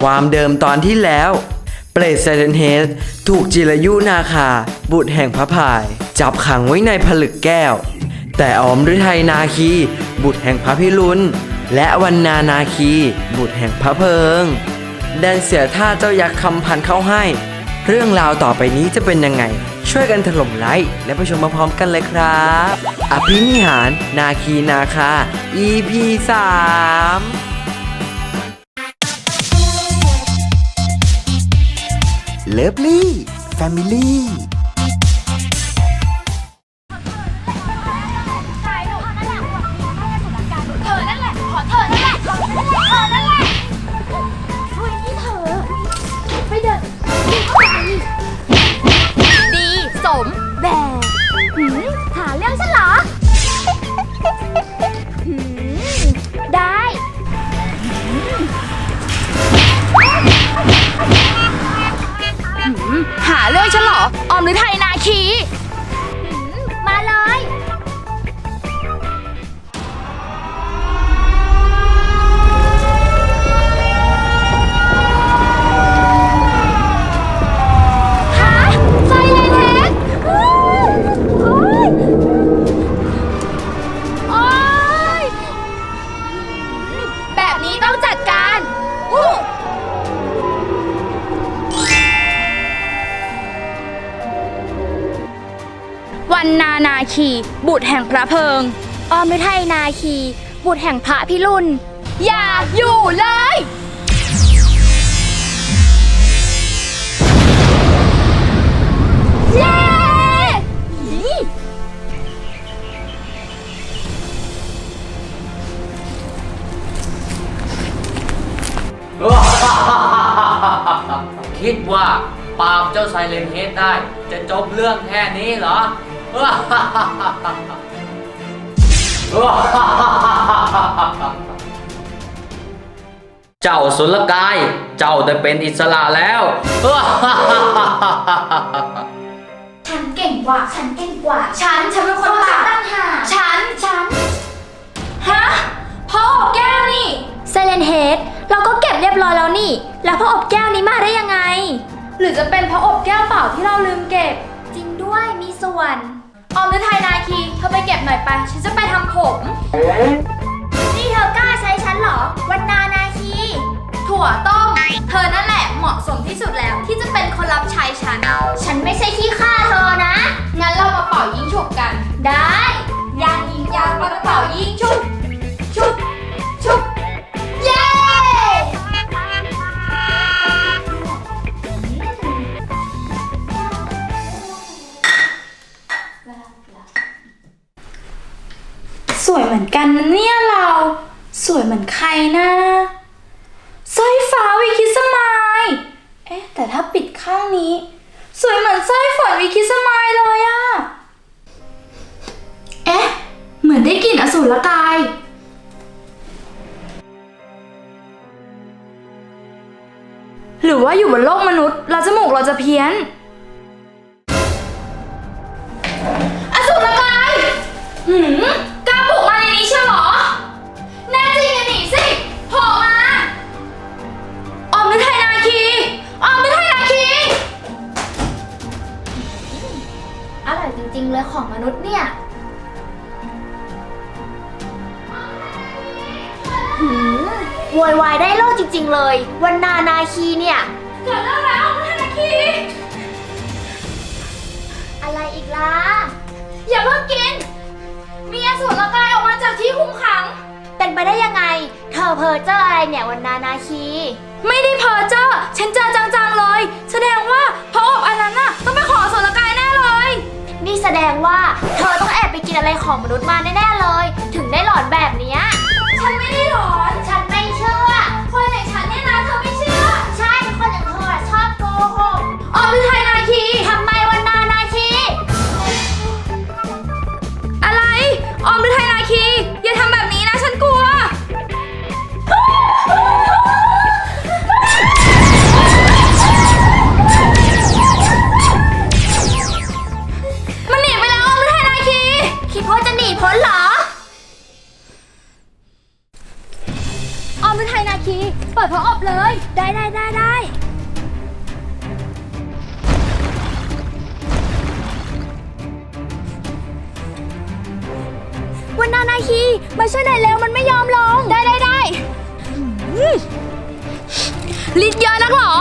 ความเดิมตอนที่แล้วเปรตไซเลนเฮดถูกจิรยุนาคา บุตรแห่งพระพาย จับขังไว้ในผลึกแก้ว แต่ออมฤทัยนาคี บุตรแห่งพระพิรุณและวันนานาคี บุตรแห่งพระเพิงดันเสียท่าเจ้ายักษ์คำพันเข้าให้ เรื่องราวต่อไปนี้จะเป็นยังไง ช่วยกันถล่มไลค์และไปชมมาพร้อมกันเลยครับ อภินิหาร นาคีนาคา EP 3 เลิฟลี่แฟมิลี่ ออมหรือไทยนาคี มาเลย วันนานาคี บุตรแห่งพระเพิง ออมฤทัยนาคี บุตรแห่งพระพิรุณอย่าอยู่เลย เย้คิดว่าปราบเจ้าไซเลนเฮดได้ จะจบเรื่องแค่นี้เหรอ เจ้าสุลกาย เจ้าได้เป็นอิสระแล้ว ฉันเก่งกว่า ฉันเก่งกว่า ฉัน ฉันเป็นคนปากตั้งหาฉัน ฉัน ฮะ พ่ออบแก้วนี่เซเลนเฮดเราก็เก็บเรียบร้อยแล้วนี่ แล้วพ่ออบแก้วนี้มาได้ยังไง หรือจะเป็นเพราะอบแก้วเปล่าที่เราลืมเก็บ จริงด้วยมีส่วน ออมฤทัยนาคี เธอไปเก็บหน่อยไป ฉันจะไปทำผม นี่เธอกล้าใช้ฉันเหรอ วันนานาคี ถั่วต้ม เธอนั่นแหละเหมาะสมที่สุดแล้วที่จะเป็นคนรับใช้ฉัน ฉันไม่ใช่ขี้ข้าเธอนะ งั้นเรามาเป่ายิงฉุบกัน ได้ ยางยิงยางมาเป่ายิงฉุบ แต่ถ้าปิดข้างนี้ สวยเหมือนสร้อยฝนวิคิสมายเลยอะเอ๊ะ เหมือนได้กลิ่นอสูรกาย หรือว่าอยู่บนโลกมนุษย์แล้วจมูกเราจะเพี้ยน อสูรกาย หืม ร่อยจริง ๆ เลยของมนุษย์เนี่ย หืมโวยวายได้โลกจริง ๆ เลย วันนานาคีเนี่ย เกิดเรื่องแล้วออมฤทัยนาคีอะไรอีกล่ะ อย่าเพิ่งกิน มีอสูรกายออกมาจากที่คุมขัง เป็นไปได้ยังไง เธอเพอเจออะไรเนี่ยวันนานาคี ไม่ได้เพอเจอฉันเจอจังๆเลย แสดงว่า พอปอเลย ได้ได้ได้ได้วันนานาคีมาช่วยหน่อยเร็วมันไม่ยอมลง ได้ได้ได้ลิดเยอะนักหรอ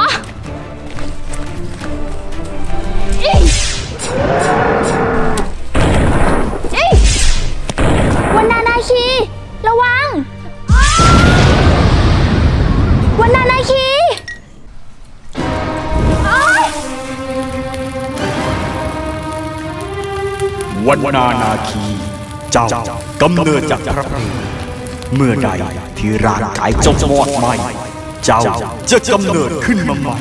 วันนานาคี เจ้ากำเนิดจากพระเพลิงเมื่อใดที่ร่างกายเจบมอดไหมเจ้าจะกำเนิดขึ้นมาใหม่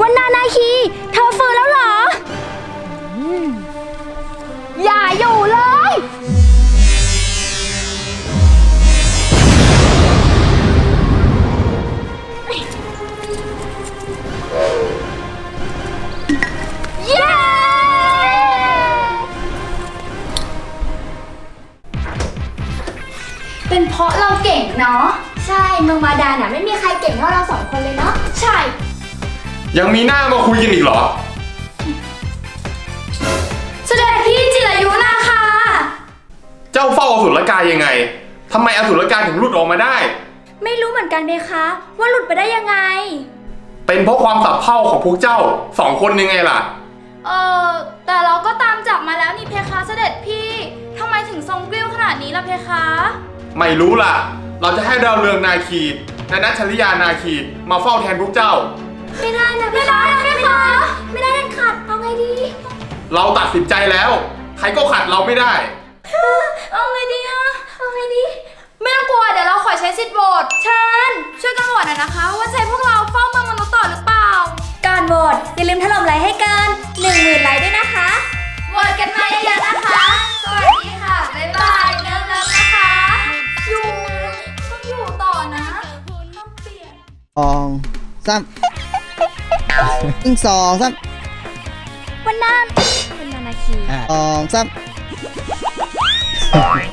วันนานาคี เธอฟื้นแล้วเหรอ อย่าอยู่เลย เป็นเพราะเราเก่งเนาะ ใช่เมืองมาดาน่ะไม่มีใครเก่งเท่าเราสองคนเลยเนาะ ใช่ ยังมีหน้ามาคุยกันอีกเหรอ เสด็จพี่จิรายุนะคะ เจ้าเฝ้าอสุรกายยังไงทำไมอสุรกายถึงหลุดออกมาได้ ไม่รู้เหมือนกันเพคะ ว่าหลุดไปได้ยังไง เป็นเพราะความสับเพร่าของพวกเจ้าสองคนยังไงล่ะ เออแต่เราก็ตามจับมาแล้วนี่เพคะเสด็จพี่ทำไมถึงทรงกลิ้วขนาดนี้ล่ะเพคะ ไม่รู้ล่ะ เราจะให้ดาวเรืองนาคีและนัชชริยานาคีมาเฝ้าแทนพวกเจ้า ไม่ได้นะไม่ได้นะไม่ได้ไม่ได้เด็ดขาดเอาไงดีเราตัดสินใจแล้ว ใครก็ขัดเราไม่ได้ เอาไงดีอะเอาไงดีไม่ต้องกลัวเดี๋ยวเราขอใช้สิทธิ์โหวตเชิญช่วยกันโหวตหน่อยนะคะ ว่าใช่พวกเราเฝ้าเมืองมนุษย์ต่อหรือเปล่าก่อนโหวตอย่าลืมถล่มไลค์ให้เกิน1 0,000ไลค์ด้วยนะคะโหวตกันมาเยอะๆนะคะ องสามหนึ่งสองสามวันนั้นวันนานาคีอะสองสาม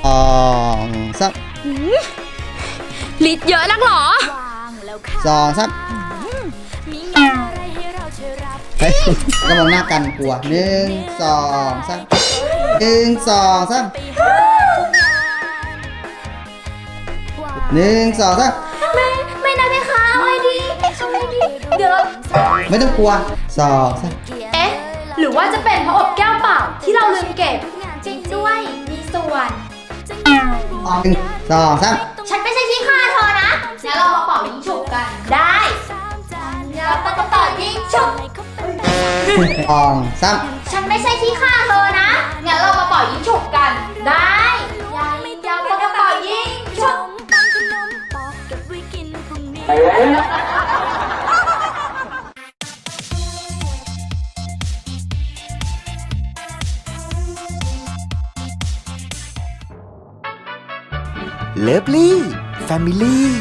สองสามลิดเยอะนักเหรอ สองสามเฮ้ยก็มองหน้ากันกลัวหนึ่งสองสามหนึ่งสองสามหนึ่งสองสามไม่ไม่ เดี๋ยวเราไม่ต้องกลัวสองสามเอ๊ะ หรือว่าจะเป็นเพราะอบแก้วเปล่าที่เราลืมเก็บ จริงด้วย มีส่วน หนึ่งสองสามฉันไม่ใช่ขี้ข้าเธอนะงั้นเรามาเป่ายิงฉุบกัน ได้เราต้องกระต่ายยิงชุบ สองสามฉันไม่ใช่ขี้ข้าเธอนะงั้นเรามาเป่ายิงฉุบกัน ได้ยายยาวปากกระเป๋ายิงฉุบ เลิฟลี่แฟมิลี่